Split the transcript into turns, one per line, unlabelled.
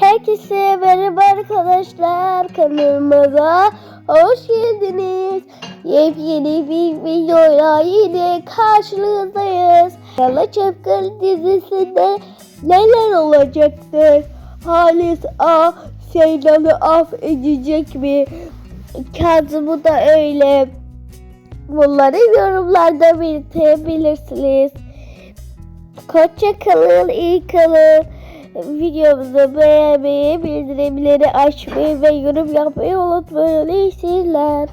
Herkese merhaba arkadaşlar kanalıma hoş geldiniz. Yepyeni bir videoyla yine karşınızdayız. Yalı Çapkın dizisinde neler olacaktır? Halis A Seylan'ı affedecek mi? Kazım'ı da öyle. Bunları yorumlarda belirtebilirsiniz. Hoşça kalın, iyi kalın. Videomuzu beğenmeyi, bildirimleri açmayı ve yorum yapmayı unutmayın. İyi seyirler.